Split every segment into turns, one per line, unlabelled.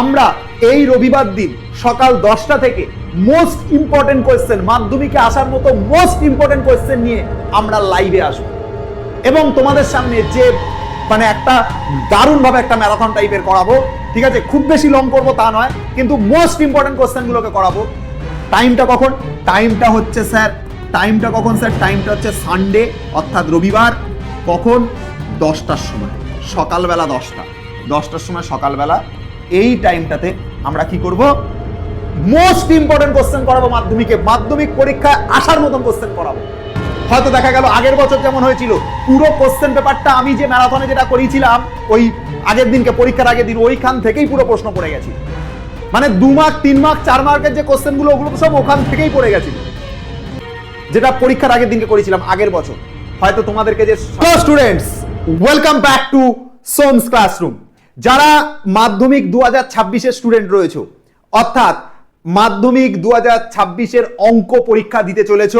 আমরা এই রবিবার দিন সকাল দশটা থেকে মোস্ট ইম্পর্টেন্ট কোয়েশ্চেন মাধ্যমিকে আসার মতো মোস্ট ইম্পর্টেন্ট কোয়েশ্চেন নিয়ে আমরা লাইভে আসব। এবং তোমাদের সামনে যে মানে একটা দারুণভাবে একটা ম্যারাথন টাইপের করাবো, ঠিক আছে? খুব বেশি লং করব তা নয়, কিন্তু মোস্ট ইম্পর্টেন্ট কোয়েশ্চেনগুলোকে করাবো। টাইমটা কখন? টাইমটা হচ্ছে স্যার টাইমটা কখন স্যার টাইমটা হচ্ছে সানডে অর্থাৎ রবিবার। কখন? দশটার সময়, সকালবেলা দশটা। দশটার সময় সকালবেলা এই টাইমটাতে আমরা কি করব? মোস্ট ইম্পর্টেন্ট কোশ্চেন করাবো মাধ্যমিকে। মাধ্যমিক পরীক্ষায় আসার মতন কোশ্চেন করাবো। হয়তো দেখা গেল আগের বছর যেমন হয়েছিল, পুরো কোশ্চেন পেপারটা আমি যে ম্যারাথনে যেটা করিয়েছিলাম ওই আগের দিনকে, পরীক্ষার আগের দিন, ওইখান থেকেই পুরো প্রশ্ন পড়ে গেছি। মানে দু মার্ক তিন মার্ক চার মার্কের যে কোশ্চেনগুলো ওগুলো সব ওখান থেকেই পড়ে গেছিল যেটা পরীক্ষার আগের দিনকে করেছিলাম, আগের বছর। হয়তো তোমাদেরকে যে students welcome back to Som's classroom যারা মাধ্যমিক দু হাজার ছাব্বিশের স্টুডেন্ট রয়েছে, অর্থাৎ মাধ্যমিক দু হাজার ছাব্বিশের অঙ্ক পরীক্ষা দিতে চলেছ,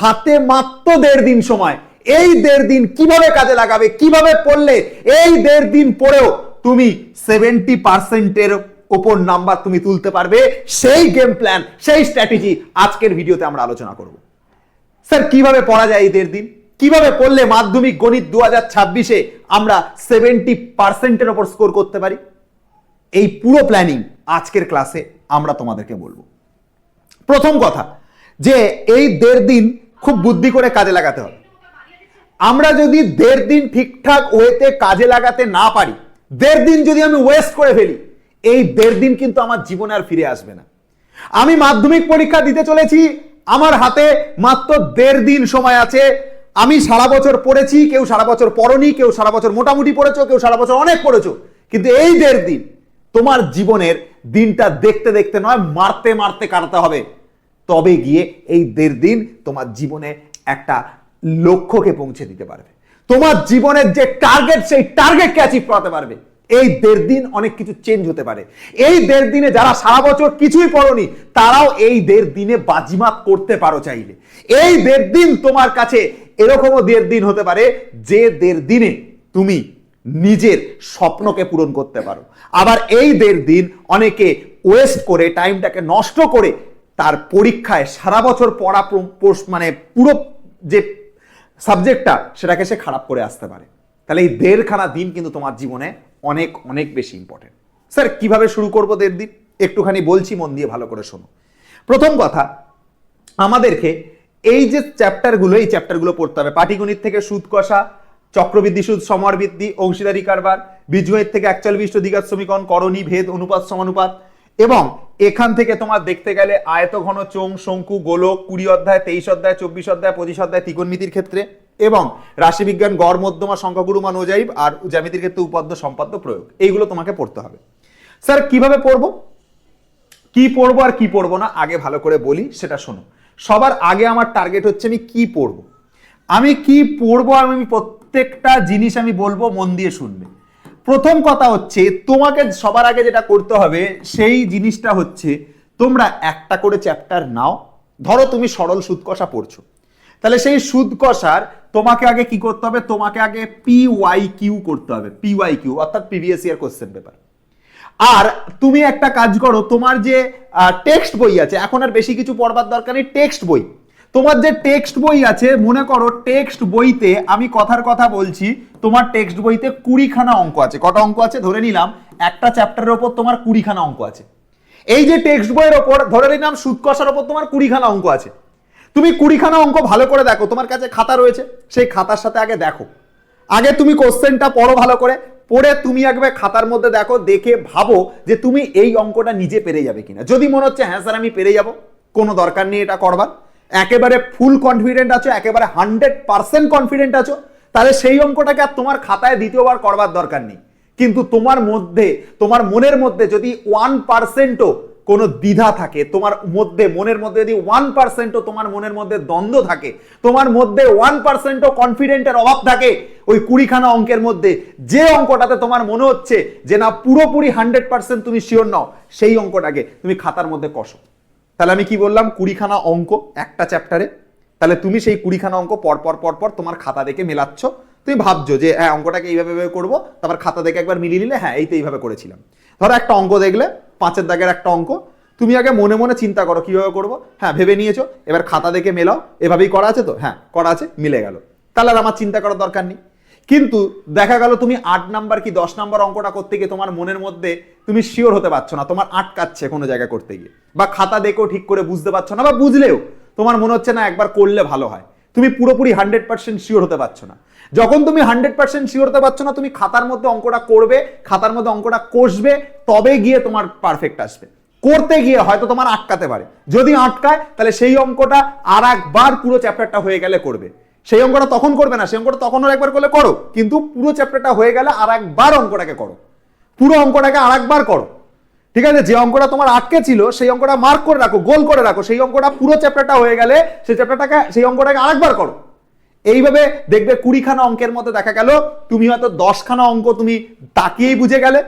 হাতে মাত্র দেড় দিন সময়। এই দেড় দিন কীভাবে কাজে লাগাবে, কীভাবে পড়লে, এই দেড় দিন পরেও তুমি সেভেন্টি পার্সেন্টের ওপর নাম্বার তুমি তুলতে পারবে। সেই গেম প্ল্যান সেই স্ট্র্যাটেজি আজকের ভিডিওতে আমরা আলোচনা করব। স্যার, কীভাবে পড়া যায় এই দেড় দিন? কীভাবে পড়লে মাধ্যমিক গণিত দু হাজার ছাব্বিশে আমরা সেভেন্টি পার্সেন্টের ওপর স্কোর করতে পারি? এই পুরো প্ল্যানিং আজকের ক্লাসে আমরা তোমাদেরকে বলব। প্রথম কথা, যে এই দেড় দিন খুব বুদ্ধি করে কাজে লাগাতে হবে। আমরা যদি দেড় দিন ঠিকঠাক ওয়েতে কাজে লাগাতে না পারি, দেড় দিন যদি আমি ওয়েস্ট করে ফেলি, এই দেড় দিন কিন্তু আমার জীবনে আর ফিরে আসবে না। আমি মাধ্যমিক পরীক্ষা দিতে চলেছি, আমার হাতে মাত্র দেড় দিন সময় আছে আমি সারা বছর পড়েছি, কেউ সারা বছর পড়নি, কেউ সারা বছর মোটামুটি পড়েছো, কেউ সারা বছর অনেক পড়েছো। কিন্তু এই দেড় দিন তোমার জীবনের দিনটা দেখতে দেখতে নয়, মারতে মারতে কাটাতে হবে। তবে গিয়ে এই দেড় দিন তোমার জীবনে একটা লক্ষ্যকে পৌঁছে দিতে পারবে। তোমার জীবনের যে টার্গেট সেই টার্গেটকে অ্যাচিভ করাতে পারবে। এই দেড় দিন অনেক কিছু চেঞ্জ হতে পারে। এই দেড় দিনে যারা সারা বছর কিছুই পড়নি, তারাও এই দেড় দিনে বাজিমাত করতে পারো চাইলে। এই দেড় দিন তোমার কাছে এরকমও দেড় দিন হতে পারে যে দেড় দিনে তুমি নিজের স্বপ্নকে পূরণ করতে পারো। আবার এই দেড় দিন অনেকে ওয়েস্ট করে টাইমটাকে নষ্ট করে তার পরীক্ষায় সারা বছর পড়া মানে পুরো যে সাবজেক্টটা সেটাকে সে খারাপ করে আসতে পারে। তাহলে এই দেড়খানা দিন কিন্তু তোমার জীবনে অনেক অনেক বেশি ইম্পর্টেন্ট স্যার, কীভাবে শুরু করব দেড় দিন? একটুখানি বলছি, মন দিয়ে ভালো করে শোনো। প্রথম কথা, আমাদেরকে এই যে চ্যাপ্টারগুলো এই চ্যাপ্টারগুলো পড়তে হবে। পাটিগণিত থেকে সুদ কষা চক্রবৃদ্ধি, সুদ সমর বৃদ্ধি অংশীদারি কারবার বীজগণিত থেকে একচল বিষ্ট দ্বিঘাত সমীকরণ, করণী, ভেদ, অনুপাত, সমানুপাত এবং এখান থেকে তোমার দেখতে গেলে আয়ত ঘন চোং শঙ্কু, গোলক, কুড়ি অধ্যায়, তেইশ অধ্যায়, চব্বিশ অধ্যায়, পঁচিশ অধ্যায় ত্রিকোণমিতির ক্ষেত্রে এবং রাশিবিজ্ঞান, গড়, মধ্যমা সংখ্যাগুরু মান অজাইব আর জ্যামিতির ক্ষেত্রে উপাদ্য, সম্পাদ্য প্রয়োগ। এইগুলো তোমাকে পড়তে হবে। স্যার, কীভাবে পড়ব? কি পড়ব আর কি পড়ব না? আগে ভালো করে বলি, সেটা শোনো। সবার আগে আমার টার্গেট হচ্ছে আমি কি পড়ব। আমি কি পড়ব আমি প্রত্যেকটা জিনিস আমি বলব মন দিয়ে শুনবে। প্রথম কথা হচ্ছে তোমাকে সবার আগে যেটা করতে হবে সেই জিনিসটা হচ্ছে তোমরা একটা করে চ্যাপ্টার নাও। ধরো তুমি সরল সুদ কষা পড়ছো। তাহলে সেই সুদ কষার তোমাকে আগে কি করতে হবে? তোমাকে আগে পি ওয়াই কিউ করতে হবে। পি ওয়াই কিউ অর্থাৎ প্রিভিয়াস ইয়ার কোশ্চেন পেপার আর তুমি একটা কাজ করো, তোমার যে টেক্সট বই আছে, এখন আর বেশি কিছু পড়বার দরকার নেই টেক্সট বই। তোমার যে টেক্সট বই আছে, মনে করো টেক্সট বইতে আমি কথার কথা বলছি, তোমার টেক্সট বইতে কুড়িখানা অঙ্ক আছে। কটা অঙ্ক আছে? ধরে নিলাম, একটা চ্যাপ্টারের ওপর তোমার কুড়িখানা অঙ্ক আছে। এই যে টেক্সট বইয়ের ওপর, ধরে নিলাম সুদ কষার ওপর তোমার কুড়িখানা অঙ্ক আছে। তুমি কুড়িখানা অঙ্ক ভালো করে দেখো, তোমার কাছে খাতা রয়েছে, সেই খাতার সাথে আগে দেখো। আগে তুমি কোশ্চেনটা পড়ো ভালো করে পড়ে তুমি একবার খাতার মধ্যে দেখো, দেখে ভাবো যে তুমি এই অঙ্কটা নিজে পেরে যাবে কিনা। যদি মনে হচ্ছে হ্যাঁ স্যার, আমি পেরে যাব, কোনো দরকার নেই এটা করবার। একেবারে ফুল কনফিডেন্ট আছো, একেবারে হান্ড্রেড পার্সেন্ট কনফিডেন্ট আছো, তাহলে সেই অঙ্কটাকে আর তোমার খাতায় দ্বিতীয়বার করবার দরকার নেই। কিন্তু তোমার মধ্যে, তোমার মনের মধ্যে যদি ওয়ান পার্সেন্টও কোনো দ্বিধা থাকে, তোমার মধ্যে, মনের মধ্যে যদি ওয়ান পার্সেন্টও তোমার মনের মধ্যে দ্বন্দ্ব থাকে, তোমার মধ্যে ওয়ান পার্সেন্টও কনফিডেন্টের অভাব থাকে, ওই কুড়িখানা অঙ্কের মধ্যে, যে অঙ্কটাতে তোমার মনে হচ্ছে যে না, পুরোপুরি হান্ড্রেড পার্সেন্ট তুমি শিওর নাও, সেই অঙ্কটাকে তুমি খাতার মধ্যে কষো। তাহলে আমি কি বললাম? কুড়িখানা অঙ্ক, একটা চ্যাপ্টারে তাহলে তুমি সেই কুড়িখানা অঙ্ক পর পর পর পর তোমার খাতা দেখে মেলাচ্ছ তুমি ভাবছ যে হ্যাঁ অঙ্কটাকে এইভাবে করব, তারপর খাতা দেখে একবার মিলিয়ে নিলে হ্যাঁ এই তো এইভাবে করেছিলাম। ধরো একটা অঙ্ক দেখলে, পাঁচের দাগের একটা অঙ্ক, তুমি আগে মনে মনে চিন্তা করো কীভাবে করব। হ্যাঁ ভেবে নিয়েছো, এবার খাতা দেখে মেলাও, এভাবেই করা আছে তো? হ্যাঁ করা আছে, মিলে গেল। তাহলে আর আমার চিন্তা করার দরকার নেই। কিন্তু দেখা গেল তুমি আট নাম্বার কি দশ নাম্বার অঙ্কটা করতে গিয়ে তোমার মনের মধ্যে তুমি শিওর হতে পারছ না, তোমার আটকাচ্ছে কোনো জায়গায় করতে গিয়ে। বা খাতা দেখেও ঠিক করে বুঝতে পারছ না, বা বুঝলেও তোমার মনে হচ্ছে না একবার করলে ভালো হয়। তুমি পুরোপুরি হান্ড্রেড পার্সেন্ট শিওর হতে পারছ না। যখন তুমি হান্ড্রেড পার্সেন্ট শিওর হতে পারছ না, তুমি খাতার মধ্যে অঙ্কটা করবে, খাতার মধ্যে অঙ্কটা কষবে, তবে গিয়ে তোমার পারফেক্ট আসবে। করতে গিয়ে হয়তো তোমার আটকাতে পারে। যদি আটকায়, তাহলে সেই অঙ্কটা আর একবার পুরো চ্যাপ্টারটা হয়ে গেলে করবে। সেই অঙ্কটা তখন করবে না, সেই অঙ্কটা তখন আর একবার করলে করো। কিন্তু পুরো চ্যাপ্টারটা হয়ে গেলে আর একবার অঙ্কটাকে করো। পুরো অঙ্কটাকে আর একবার করো। ঠিক আছে? যে অঙ্কটা তোমার আটকে ছিল, সেই অঙ্কটা মার্ক করে রাখো, গোল করে রাখো। সেই অঙ্কটা পুরো চ্যাপ্টারটা হয়ে গেলে, সেই চ্যাপ্টারটাকে সেই অঙ্কটাকে আরেকবার করো। এইভাবে দেখবে কুড়িখানা অঙ্কের মধ্যে দেখা গেল, তুমি হয়তো দশখানা অঙ্ক তুমি তাকিয়েই বুঝে গেলে,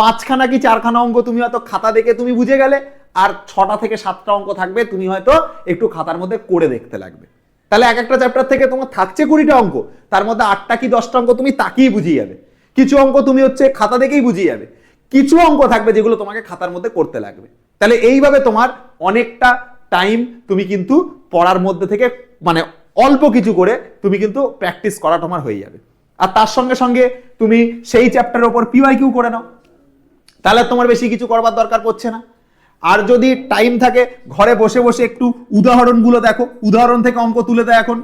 পাঁচখানা কি চারখানা অঙ্ক তুমি হয়তো খাতা দেখে তুমি বুঝে গেলে, আর ছটা থেকে সাতটা অঙ্ক থাকবে, তুমি হয়তো একটু খাতার মধ্যে করে দেখতে লাগবে। তাহলে এক একটা চ্যাপ্টার থেকে তোমার থাকছে কুড়িটা অঙ্ক, তার মধ্যে আটটা কি দশটা অঙ্ক তুমি তাকিয়ে বুঝিয়ে যাবে। কিছু অঙ্ক তুমি হচ্ছে খাতা দেখেই বুঝিয়ে যাবে। কিছু অঙ্ক থাকবে যেগুলো তোমাকে খাতার মধ্যে করতে লাগবে। তাহলে এইভাবে তোমার অনেকটা টাইম তুমি কিন্তু পড়ার মধ্যে থেকে মানে অল্প কিছু করে তুমি কিন্তু প্র্যাকটিস করা তোমার হয়ে যাবে। আর তার সঙ্গে সঙ্গে তুমি সেই চ্যাপ্টারের উপর পিওয়াই কিউ করে নাও। তাহলে তোমার বেশি কিছু করবার দরকার পড়ছে না। আর যদি টাইম থাকে, ঘরে বসে বসে একটু উদাহরণগুলো দেখো। উদাহরণ থেকে অঙ্ক তুলে দেয় এখন।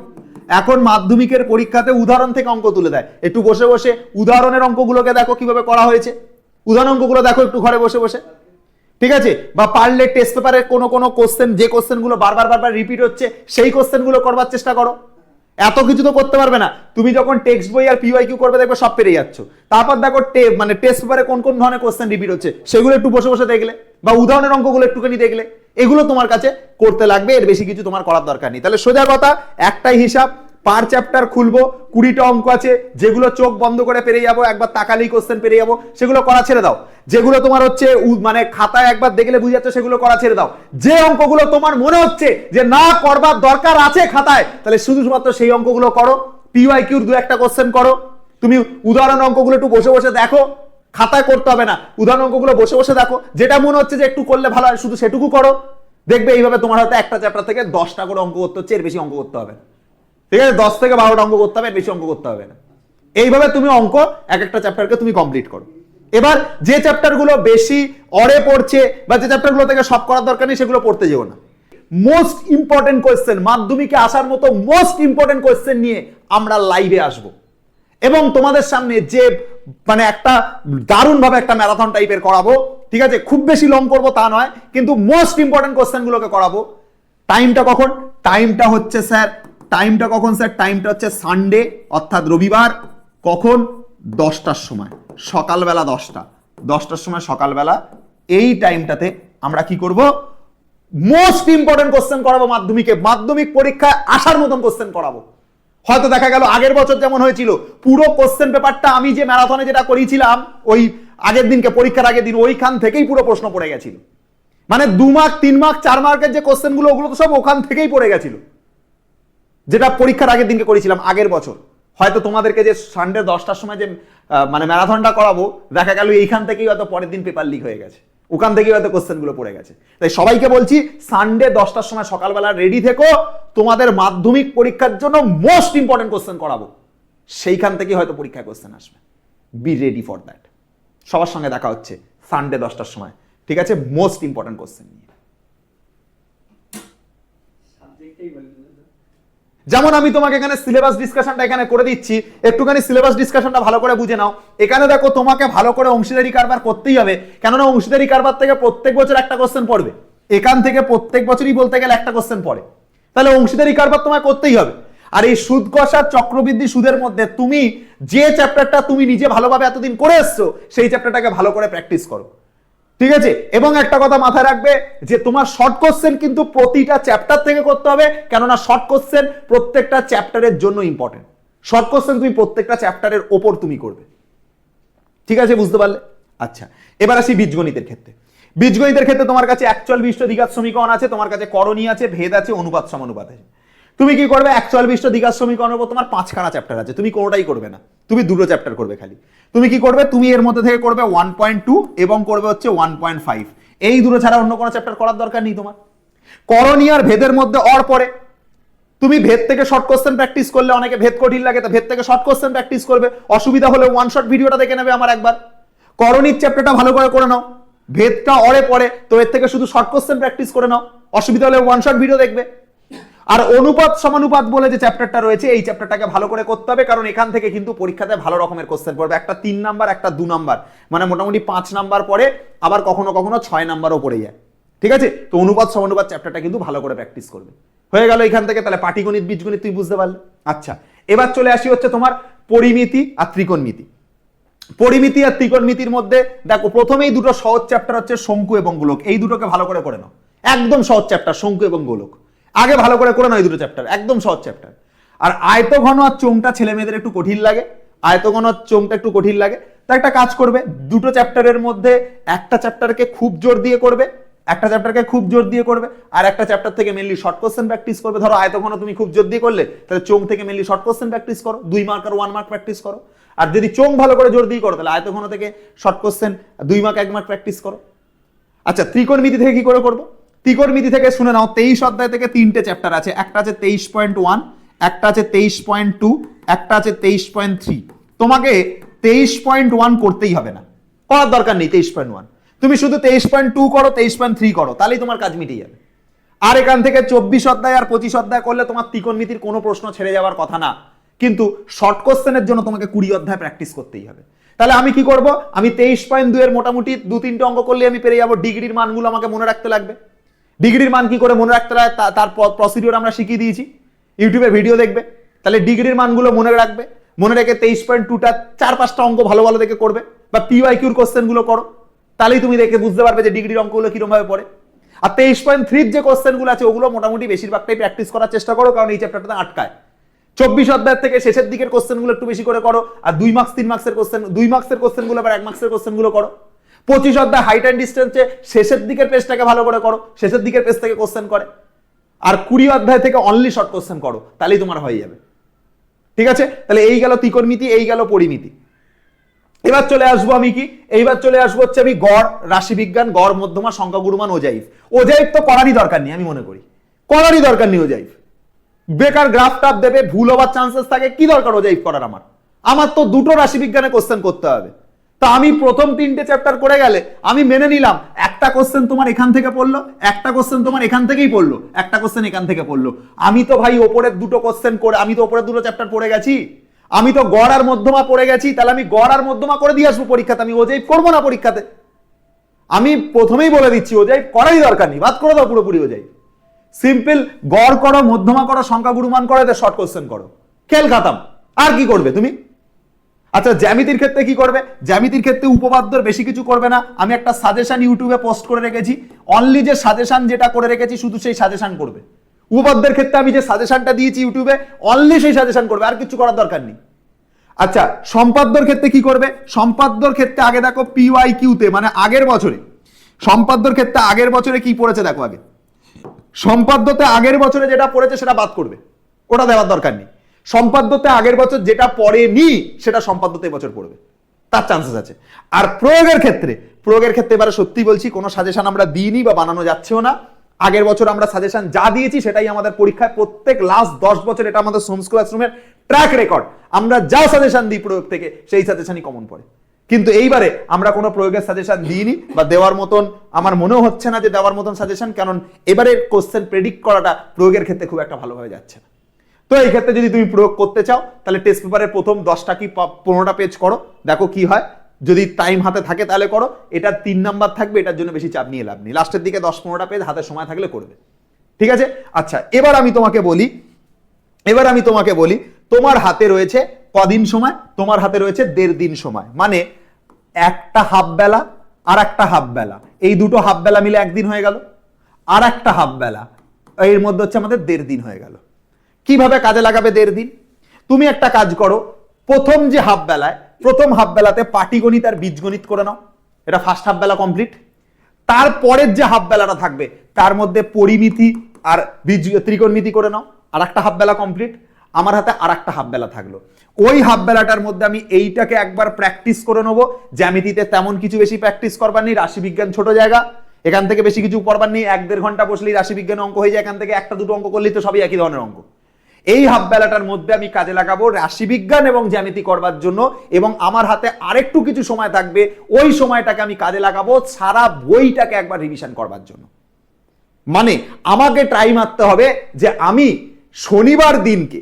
এখন মাধ্যমিকের পরীক্ষাতে উদাহরণ থেকে অঙ্ক তুলে দেয়। একটু বসে বসে উদাহরণের অঙ্কগুলোকে দেখো কীভাবে করা হয়েছে। উদাহরণ অঙ্কগুলো দেখো একটু ঘরে বসে বসে। ঠিক আছে? বা পারলে টেস্ট পেপারে কোনো কোনো কোশ্চেন যে কোশ্চেনগুলো বারবার বারবার রিপিট হচ্ছে, সেই কোশ্চেনগুলো করবার চেষ্টা করো। এত কিছু তো করতে পারবে না। তুমি যখন টেক্সট বই আর পিওয়াই কিউ করবে, দেখবে সব পেরে যাচ্ছ। তারপর দেখো টে- মানে টেস্ট পেপারে কোন কোন ধরনের কোশ্চেন রিপিট হচ্ছে, সেগুলো একটু বসে বসে দেখলে, বা উদাহরণের অঙ্কগুলো একটুখানি দেখলে, এগুলো তোমার কাছে করতে লাগবে, এর বেশি কিছু তোমার করার দরকার নেই। তাহলে সোজা কথা, একটাই হিসাব পার চ্যাপ্টার খুলবো, কুড়িটা অঙ্ক আছে, যেগুলো চোখ বন্ধ করে পেরে যাব, একবার তাকালেই কোশ্চেন পেরে যাব, সেগুলো করা ছেড়ে দাও। যেগুলো তোমার হচ্ছে মানে খাতায় একবার দেখলে বুঝে যাচ্ছে, সেগুলো করা ছেড়ে দাও। যে অঙ্কগুলো তোমার মনে হচ্ছে যে না করবার দরকার আছে খাতায়, তাহলে শুধুমাত্র সেই অঙ্কগুলো করো। পিওয়াই কিউর দু একটা কোশ্চেন করো। তুমি উদাহরণ অঙ্কগুলো একটু বসে বসে দেখো। খাতায় করতে হবে না, উদাহরণ অঙ্কগুলো বসে বসে দেখো। যেটা মনে হচ্ছে যে একটু করলে ভালো হয়, শুধু সেটুকু করো। দেখবে এইভাবে তোমার হয়তো একটা চ্যাপ্টার থেকে দশটা করে অঙ্ক করতে হচ্ছে, এর বেশি অঙ্ক করতে হবে ঠিক আছে, দশ থেকে বারোটা অঙ্ক করতে হবে বেশি অঙ্ক করতে হবে না। এইভাবে তুমি অঙ্ক এক একটা চ্যাপ্টারকে তুমি কমপ্লিট করো। এবার যে চ্যাপ্টারগুলো বেশি অরে পড়ছে বা যে চ্যাপ্টারগুলো থেকে সব করার দরকার নেই, সেগুলো পড়তে যেও না। মোস্ট ইম্পর্টেন্ট কোয়েশ্চেন মাধ্যমিকে আসার মতো মোস্ট ইম্পর্টেন্ট কোয়েশ্চেন নিয়ে আমরা লাইভে আসব। এবং তোমাদের সামনে যে মানে একটা দারুণভাবে একটা ম্যারাথন টাইপের করাবো, ঠিক আছে? খুব বেশি লং করব তা নয়, কিন্তু মোস্ট ইম্পর্টেন্ট কোয়েশ্চেনগুলোকে করাবো। টাইমটা কখন? টাইমটা হচ্ছে, স্যার টাইমটা কখন স্যার? টাইমটা হচ্ছে সানডে অর্থাৎ রবিবার। কখন? দশটার সময়। সকালবেলা দশটা। দশটার সময় সকালবেলা। এই টাইমটাতে আমরা কি করব? মোস্ট ইম্পর্টেন্ট কোশ্চেন করাবো মাধ্যমিকে। মাধ্যমিক পরীক্ষায় আসার মতন কোশ্চেন করাবো। হয়তো দেখা গেল আগের বছর যেমন হয়েছিল, পুরো কোশ্চেন পেপারটা আমি যে ম্যারাথনে যেটা করিয়েছিলাম ওই আগের দিনকে, পরীক্ষার আগের দিন, ওইখান থেকেই পুরো প্রশ্ন পড়ে গেছিল। মানে দু মার্ক, তিন মার্ক, চার মার্কের যে কোশ্চেনগুলো, ওগুলো তো সব ওখান থেকেই পড়ে গেছিল। যেটা পরীক্ষার আগের দিনকে করেছিলাম, আগের বছর। হয়তো তোমাদেরকে যে সানডে দশটার সময় যে মানে ম্যারাথনটা করাবো, দেখা গেল এইখান থেকেই হয়তো পরের দিন পেপার লিক হয়ে গেছে। ওখান থেকেই হয়তো কোশ্চেনগুলো পড়ে গেছে। তাই সবাইকে বলছি সানডে দশটার সময় সকালবেলা রেডি থেকো, তোমাদের মাধ্যমিক পরীক্ষার জন্য মোস্ট ইম্পর্টেন্ট কোশ্চেন করাবো। সেইখান থেকেই হয়তো পরীক্ষায় কোশ্চেন আসবে। বি রেডি ফর দ্যাট সবার সঙ্গে দেখা হচ্ছে সানডে দশটার সময়। ঠিক আছে? মোস্ট ইম্পর্টেন্ট কোশ্চেন নিয়ে
সাবজেক্টটাই বলে দিল তো।
যেমন আমি তোমাকে এখানে সিলেবাস ডিসকাশনটা এখানে করে দিচ্ছি, একটুখানি সিলেবাস ডিসকাশনটা ভালো করে বুঝে নাও। এখানে দেখো তোমাকে ভালো করে অংশীদারি কারবার করতেই হবে, কেননা অংশীদারি কারবার থেকে প্রত্যেক বছর একটা কোশ্চেন পড়বে। এখান থেকে প্রত্যেক বছরই বলতে গেলে একটা কোশ্চেন পড়ে। তাহলে অংশীদারি কারবার তোমায় করতেই হবে। আর এই সুদ কষার চক্রবৃদ্ধি সুদের মধ্যে তুমি যে চ্যাপ্টারটা তুমি নিজে ভালোভাবে এতদিন করে এসছো, সেই চ্যাপ্টারটাকে ভালো করে প্র্যাকটিস করো। ঠিক আছে? এবং একটা কথা মাথায় রাখবে যে তোমার শর্ট কোশ্চেন কিন্তু প্রতিটা চ্যাপ্টার থেকে করতে হবে, কেননা শর্ট কোশ্চেন প্রত্যেকটা চ্যাপ্টারের জন্য ইম্পর্টেন্ট শর্ট কোশ্চেন তুমি প্রত্যেকটা চ্যাপ্টারের ওপর তুমি করবে। ঠিক আছে, বুঝতে পারলে? আচ্ছা এবার আসি বীজগণিতের ক্ষেত্রে। বীজগণিতের ক্ষেত্রে তোমার কাছে অ্যাকচুয়াল বিষ্ট দ্বিঘাত সমীকরণ আছে, তোমার কাছে করণী আছে, ভেদ আছে, অনুপাত সমানুপাত আছে। তুমি কি করবে? একচুয়াল বিষ্ট দ্বিঘাত সমীকরণের উপর তোমার পাঁচখানা চ্যাপ্টার আছে। তুমি কোনোটাই করবে না। তুমি দুটো চ্যাপ্টার করবে খালি। তুমি কি করবে? তুমি এর মধ্যে থেকে করবে ওয়ান পয়েন্ট টু এবং করবে হচ্ছে ওয়ান পয়েন্ট ফাইভ এই দুটো ছাড়া অন্য কোনো চ্যাপ্টার করার দরকার নেই তোমার। করণীয় আর ভেদের মধ্যে অর পরে। তুমি ভেদ থেকে শর্ট কোশ্চেন প্র্যাকটিস করলে অনেকে ভেদ কঠিন লাগে, তো ভেদ থেকে শর্ট কোশ্চেন প্র্যাকটিস করবে। অসুবিধা হলে ওয়ান শর্ট ভিডিওটা দেখে নেবে আমার একবার। করণীর চ্যাপ্টারটা ভালো করে করে নাও। ভেদটা অরে পরে, তো এর থেকে শুধু শর্ট কোশ্চেন প্র্যাকটিস করে নাও। অসুবিধা হলে ওয়ান শর্ট ভিডিও দেখবে। আর অনুপাত সমানুপাত বলে যে চ্যাপ্টারটা রয়েছে, এই চ্যাপ্টারটাকে ভালো করে করতে হবে, কারণ এখান থেকে কিন্তু পরীক্ষাতে ভালো রকমের কোশ্চেন পড়বে। একটা তিন নাম্বার একটা দু নাম্বার মানে মোটামুটি পাঁচ নাম্বার পরে আবার কখনো কখনো ছয় নাম্বারও পড়ে যায়। ঠিক আছে? তো অনুপাত সমানুপাত চ্যাপ্টারটা কিন্তু ভালো করে প্র্যাকটিস করবে। হয়ে গেল এখান থেকে, তাহলে পাটিগণিত, বীজগণিত তুই বুঝতে পারলে? আচ্ছা এবার চলে আসি হচ্ছে তোমার পরিমিতি আর ত্রিকোণমিতি। পরিমিতি আর ত্রিকোণমিতির মধ্যে, দেখো, প্রথমেই দুটো সহজ চ্যাপ্টার হচ্ছে শঙ্কু এবং গোলক। এই দুটোকে ভালো করে করে নাও। একদম সহজ চ্যাপ্টার শঙ্কু এবং গোলক। আগে ভালো করে করে এই দুটো চ্যাপ্টার একদম সহজ চ্যাপ্টার আর আয়ত ঘন আর চোংটা ছেলে মেয়েদের একটু কঠিন লাগে আয়ত ঘন আর চোংটা একটু কঠিন লাগে। তা একটা কাজ করবে, দুটো চ্যাপ্টারের মধ্যে একটা চ্যাপ্টারকে খুব জোর দিয়ে করবে, একটা চ্যাপ্টারকে খুব জোর দিয়ে করবে, আর একটা চ্যাপ্টার থেকে মেনলি শর্ট কোশ্চেন প্র্যাকটিস করবে। ধরো আয়ত ঘন তুমি খুব জোর দিয়ে করলে, তাহলে চোং থেকে মেনলি শর্ট কোশ্চেন প্র্যাকটিস করো, দুই মার্ক আর ওয়ান মার্ক প্র্যাকটিস করো। আর যদি চোং ভালো করে জোর দিয়ে করো, তাহলে আয়তঘন থেকে শর্ট কোশ্চেন দুই মার্ক এক মার্ক প্র্যাকটিস করো। আচ্ছা ত্রিকোণমিতি থেকে কি করে করব? ত্রিকোণমিতি থেকে শুনে নাও, তেইশ অধ্যায় থেকে তিনটে চ্যাপ্টার আছে। একটা আছে তেইশ পয়েন্ট ওয়ান একটা আছে তেইশ পয়েন্ট টু একটা আছে তেইশ পয়েন্ট থ্রি তোমাকে তেইশ পয়েন্ট ওয়ান করতেই হবে না। করার দরকার নেই তেইশ পয়েন্ট ওয়ান তুমি শুধু তেইশ পয়েন্ট টু করো, তেইশ পয়েন্ট থ্রি করো, তাহলেই তোমার কাজ মিটে যাবে। আর এখান থেকে চব্বিশ অধ্যায় আর পঁচিশ অধ্যায় করলে তোমার ত্রিকোণমিতির কোনো প্রশ্ন ছেড়ে যাওয়ার কথা না। কিন্তু শর্ট কোশ্চেনের জন্য তোমাকে কুড়ি অধ্যায় প্র্যাকটিস করতেই হবে। তাহলে আমি কি করব? আমি তেইশ পয়েন্ট দুয়ের মোটামুটি দু তিনটে অঙ্ক করলে আমি পেরে যাব। ডিগ্রির মানগুলো আমাকে মনে রাখতে লাগবে। ডিগ্রির মান কি করে মনে রাখতে হয়? তার প্রসিডিওর আমরা শিখিয়ে দিয়েছি। ইউটিউবে ভিডিও দেখবে। তাহলে ডিগ্রির মানগুলো মনে রাখবে। মনে রেখে তেইশ পয়েন্ট টুটা চার পাঁচটা অঙ্ক ভালো ভালো দেখে করবে বা পিওয়াই কিউর কোশ্চেনগুলো করো। তাহলেই তুমি দেখে বুঝতে পারবে যে ডিগ্রির অঙ্কগুলো কীরকম ভাবে পড়ে। আর তেইশ পয়েন্ট থ্রির যে কোশ্চেনগুলো আছে, ওগুলো মোটামুটি বেশিরভাগটাই প্র্যাকটিস করার চেষ্টা করো, কারণ এই চ্যাপ্টারটা আটকায়। চব্বিশ অধ্যায় থেকে শেষের দিকের কোশ্চেনগুলো একটু বেশি করে করো, আর দুই মার্কস তিন মার্কসের কোশ্চেন দুই মার্কসের কোশ্চেনগুলো আবার এক মার্কসের কোশ্চেনগুলো করো। পঁচিশ অধ্যায় হাইট অ্যান্ড ডিস্টেন্সে শেষের দিকের পেজটাকে ভালো করে করো, শেষের দিকের পেজ থেকে কোশ্চেন করে। আর কুড়ি অধ্যায় থেকে অনলি শর্ট কোশ্চেন করো, তাহলেই তোমার হয়ে যাবে। ঠিক আছে? তাহলে এই গেল ত্রিকোণমিতি, এই গেল পরিমিতি। এবার চলে আসব আমি কি? এইবার চলে আসব হচ্ছে আমি গড়, রাশিবিজ্ঞান, গড়, মধ্যমা সংখ্যা গুরুমান ওজাইফ। ওজাইফ তো করারই দরকার নেই, আমি মনে করি। করারই দরকার নেই ওজাইফ। বেকার গ্রাফ টাপ দেবে, ভুল হওয়ার চান্সেস থাকে, কি দরকার ওজাইফ করার আমার? আমার তো দুটো রাশিবিজ্ঞানে কোশ্চেন করতে হবে। তা আমি প্রথম তিনটে চ্যাপ্টার করে গেলে আমি মেনে নিলাম, একটা কোশ্চেন তোমার এখান থেকে পড়ল, একটা কোশ্চেন তোমার এখান থেকেই পড়ল, একটা কোশ্চেন এখান থেকে পড়ল। আমি তো ভাই ওপরের দুটো কোশ্চেন করে, আমি তো ওপরের দুটো চ্যাপ্টার পড়ে গেছি। আমি তো গড় আর মধ্যমা পড়ে গেছি, তাহলে আমি গড় আর মধ্যমা করে দিয়ে আসব পরীক্ষাতে, আমি ওজাই করব না পরীক্ষাতে। আমি প্রথমেই বলে দিচ্ছি ওজাই করাই দরকার নেই, বাদ করে দাও পুরোপুরি ওজাই সিম্পল গড় করো, মধ্যমা করো সংখ্যা গুরুমান করো এতে শর্ট কোশ্চেন করো। খেল খাতাম, আর কি করবে তুমি? আচ্ছা জ্যামিতির ক্ষেত্রে কি করবে? জ্যামিতির ক্ষেত্রে উপপাদ্যর বেশি কিছু করবে না। আমি একটা সাজেশন ইউটিউবে পোস্ট করে রেখেছি। অনলি যে সাজেশন যেটা করে রেখেছি, শুধু সেই সাজেশন করবে। উপপাদ্যের ক্ষেত্রে আমি যে সাজেশনটা দিয়েছি ইউটিউবে অনলি সেই সাজেশন করবে। আর কিছু করার দরকার নেই। আচ্ছা সম্পাদ্যর ক্ষেত্রে কি করবে? সম্পাদ্যর ক্ষেত্রে আগে দেখো পিওয়াই কিউতে মানে আগের বছরে। সম্পাদ্যর ক্ষেত্রে আগের বছরে কি পড়েছে দেখো আগে। সম্পাদ্যতে আগের বছরে যেটা পড়েছে সেটা বাদ করবে। ওটা দেওয়ার দরকার নেই। সম্পাদ্যতে আগের বছর যেটা পড়েনি, সেটা সম্পাদ্যতে বছর পড়বে। তার চান্সেস আছে। আর প্রয়োগের ক্ষেত্রে প্রয়োগের ক্ষেত্রে এবারে সত্যি বলছি, কোনো সাজেশন আমরা দিইনি বা বানানো যাচ্ছেও না। আগের বছর আমরা সাজেশন যা দিয়েছি, সেটাই আমাদের পরীক্ষায় প্রত্যেক লাস্ট দশ বছর এটা আমাদের হোম স্কুল আশ্রমের ট্র্যাক রেকর্ড আমরা যা সাজেশন দিই প্রয়োগ থেকে, সেই সাজেশনই কমন পড়ে। কিন্তু এইবারে আমরা কোনো প্রয়োগের সাজেশন দিইনি বা দেওয়ার মতন আমার মনেও হচ্ছে না যে দেওয়ার মতন সাজেশন কারণ এবারের কোশ্চেন প্রেডিক্ট করাটা প্রয়োগের ক্ষেত্রে খুব একটা ভালোভাবে যাচ্ছে না। তো এই ক্ষেত্রে যদি তুমি প্রয়োগ করতে চাও, তাহলে টেস্ট পেপারের প্রথম দশটা কি পনেরোটা পেজ করো। দেখো কি হয়। যদি টাইম হাতে থাকে তাহলে করো। এটা তিন নাম্বার থাকবে, এটার জন্য বেশি চাপ নিয়ে লাভ নেই। লাস্টের দিকে দশ পনেরোটা পেজ হাতে সময় থাকলে করবে। ঠিক আছে? আচ্ছা এবার আমি তোমাকে বলি, এবার আমি তোমাকে বলি, তোমার হাতে রয়েছে কদিন সময়? তোমার হাতে রয়েছে দেড় দিন সময়। মানে একটা হাফ বেলা, আর একটা হাফ বেলা। এই দুটো হাফ বেলা মিলে একদিন হয়ে গেল। আর একটা হাফ বেলা। এর মধ্যে হচ্ছে আমাদের দেড় দিন হয়ে গেল। কীভাবে কাজে লাগাবে দেড় দিন তুমি একটা কাজ করো, প্রথম যে হাফ বেলায় প্রথম হাফ বেলাতে পাটিগণিত আর বীজগণিত করে নাও। এটা ফার্স্ট হাফ বেলা কমপ্লিট তারপরের যে হাফ বেলাটা থাকবে, তার মধ্যে পরিমিতি আর বীজ, ত্রিকোণমিতি করে নাও। আর একটা হাফ বেলা কমপ্লিট আমার হাতে আর একটা হাফ বেলা থাকল। ওই হাফ বেলাটার মধ্যে আমি এইটাকে একবার প্র্যাকটিস করে নেব। জ্যামিতিতে তেমন কিছু বেশি প্র্যাকটিস করবার নেই, রাশিবিজ্ঞান ছোট জায়গা। এখান থেকে বেশি কিছু পড়বার নেই, এক দেড় ঘণ্টা বসলেই রাশিবিজ্ঞান অঙ্ক হয়ে যায়। এখান থেকে একটা দুটো অঙ্ক করলেই তো সবই একই ধরনের অঙ্ক। এই হাফ বেলাটার মধ্যে আমি কাজে লাগাবো রাশিবিজ্ঞান এবং জ্যামিতি করবার জন্য এবং আমার হাতে আরেকটু কিছু সময় থাকবে, ওই সময়টাকে আমি কাজে লাগাবো সারা বইটাকে একবার রিভিশন করবার জন্য। মানে আমাকে ট্রাই মারতে হবে যে আমি শনিবার দিনকে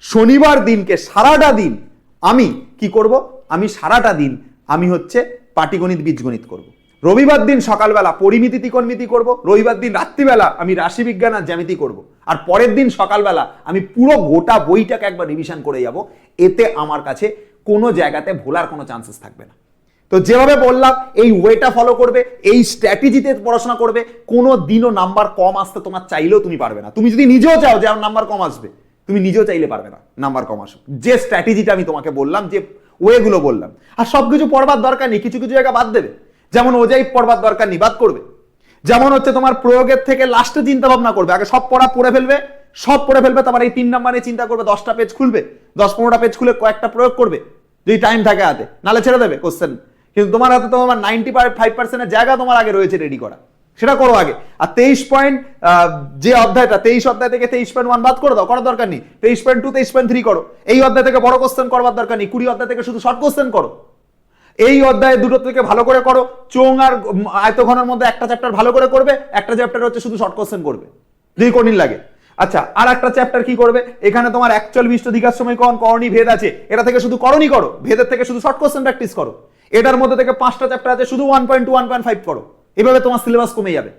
শনিবার দিনকে সারাটা দিন আমি কি করব? আমি সারাটা দিন আমি হচ্ছে পাটিগণিত বীজগণিত করব। রবিবার দিন সকালবেলা পরিমিতি ত্রিকোণমিতি করব, রবিবার দিন রাত্রিবেলা আমি রাশিবিজ্ঞান আর জ্যামিতি করব। আর পরের দিন সকালবেলা আমি পুরো গোটা বইটাকে একবার রিভিশন করে যাব। এতে আমার কাছে কোনো জায়গাতে ভোলার কোনো চান্সেস থাকবে না। তো যেভাবে বললাম, এই ওয়েটা ফলো করবে, এই স্ট্র্যাটেজিতে পড়াশোনা করবে, কোনো দিনও নাম্বার কম আসতে তোমার চাইলেও তুমি পারবে না। তুমি যদি নিজেও চাও যে আমার নাম্বার কম আসবে, তুমি নিজেও চাইলে পারবে না নাম্বার কম আসুক। যে স্ট্র্যাটেজিটা আমি তোমাকে বললাম, যে ওয়েগুলো বললাম। আর সব কিছু পড়বার দরকার নেই, কিছু কিছু জায়গা বাদ দেবে। যেমন ওজাই পড়বার দরকার নেই, বাদ করবে যেমন হচ্ছে তোমার প্রয়োগের থেকে লাস্টে চিন্তা ভাবনা করবে। আগে সব পড়া পড়ে ফেলবে, সব পড়ে ফেলবে, তারপর এই তিন নাম্বারে চিন্তা করবে, দশটা পেজ খুলবে, দশ পনেরোটা পেজ খুলে কয়েকটা প্রয়োগ করবে। যদি টাইম থাকে হাতে নালে ছেড়ে দেবে কোশ্চেন কিন্তু তোমার হাতে তোমার নাইনটি ফাইভ পার্সেন্টের জায়গা তোমার আগে রয়েছে রেডি করা। সেটা করো আগে। আর তেইশ পয়েন্ট যে অধ্যায়টা, তেইশ অধ্যায় থেকে তেইশ পয়েন্ট ওয়ান বাদ করে দাও, করার দরকার নেই। তেইশ পয়েন্ট টু তেইশ পয়েন্ট থ্রি করো। এই অধ্যায় থেকে বড় কোশ্চেন করবার দরকার নেই। কুড়ি অধ্যায় থেকে শুধু শর্ট কোশ্চেন করো। এই অধ্যায় দুটো থেকে ভালো করে করো। চোং আর আয়তঘনের মধ্যে একটা চ্যাপ্টার ভালো করে করবে, একটা চ্যাপ্টার হচ্ছে শুধু শর্ট কোশ্চেন করবে। যদি কঠিন লাগে। আচ্ছা আর একটা চ্যাপ্টার কি করবে? এখানে তোমার অ্যাকচুয়াল বিষ্ট দিঘার সময় কোন করণী ভেদ আছে। এটা থেকে শুধু করণী করো, ভেদের থেকে শুধু শর্ট কোশ্চেন প্র্যাকটিস করো। এটার মধ্যে থেকে পাঁচটা চ্যাপ্টার আছে, শুধু one point two one point five করো। এভাবে তোমার সিলেবাস কমে যাবে।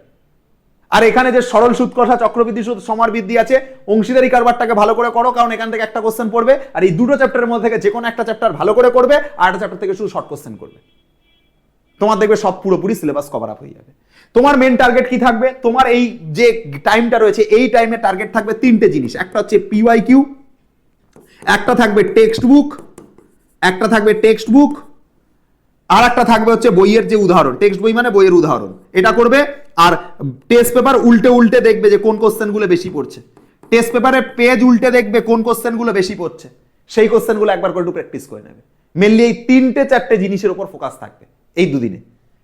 আর এখানে যে সরল সুদ কষা চক্রবৃদ্ধি সুদ সমার বৃদ্ধি আছে, অংশীদারি কারবারটাকে ভালো করে করো, কারণ এখান থেকে একটা কোশ্চেন পড়বে, আর এই দুটো চ্যাপ্টারের মধ্যে থেকে যে কোনো একটা চ্যাপ্টার ভালো করে করবে, আর একটা চ্যাপ্টার থেকে শুধু শর্ট কোশ্চেন করবে। তোমার দেখবে সব পুরোপুরি সিলেবাস কভার আপ হয়ে যাবে। তোমার মেন টার্গেট কি থাকবে? তোমার এই যে টাইমটা রয়েছে, এই টাইমে টার্গেট থাকবে তিনটে জিনিস। একটা হচ্ছে পিওয়াই কিউ একটা থাকবে টেক্সট বুক একটা থাকবে টেক্সট বুক আর একটা থাকবে হচ্ছে বইয়ের যে উদাহরণ। টেক্সট বই মানে বইয়ের উদাহরণ। এটা করবে আর টেস্ট পেপার উল্টে উল্টে দেখবে যে কোন কোশ্চেনগুলো বেশি পড়ছে। টেস্ট পেপারের পেজ উল্টে দেখবে কোন কোশ্চেনগুলো বেশি পড়ছে। সেই কোশ্চেনগুলো একবার করে একটু প্র্যাকটিস করে নেবে। মেনলি এই তিনটে চারটে জিনিসের উপর ফোকাস থাকবে এই দুদিনে।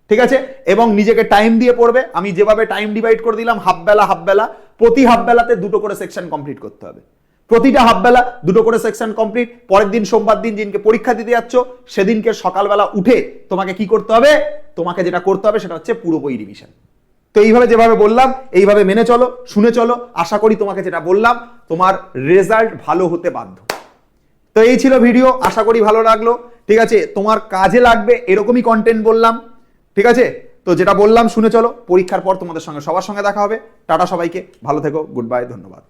ঠিক আছে? এবং নিজেকে টাইম দিয়ে পড়বে। আমি যেভাবে টাইম ডিভাইড করে দিলাম হাফ বেলা হাফ বেলা, প্রতি হাফ বেলাতে দুটো করে সেকশন কমপ্লিট করতে হবে। প্রতিটা হাফ বেলা দুটো করে সেকশন কমপ্লিট পরের দিন সোমবার দিন দিনকে পরীক্ষা দিতে যাচ্ছ, সেদিনকে সকালবেলা উঠে তোমাকে কি করতে হবে? তোমাকে যেটা করতে হবে সেটা হচ্ছে পুরো বই রিভিশন তো এইভাবে যেভাবে বললাম, এইভাবে মেনে চলো, শুনে চলো, আশা করি তোমাকে যেটা বললাম, তোমার রেজাল্ট ভালো হতে বাধ্য। তো এই ছিল ভিডিও আশা করি ভালো লাগল। ঠিক আছে, তোমার কাজে লাগবে, এরকমই কন্টেন্ট বললাম। ঠিক আছে, তো যেটা বললাম, শুনে চলো, পরীক্ষার পর তোমাদের সঙ্গে সবার সঙ্গে দেখা হবে। টাটা সবাইকে, ভালো থেকো গুড বাই ধন্যবাদ।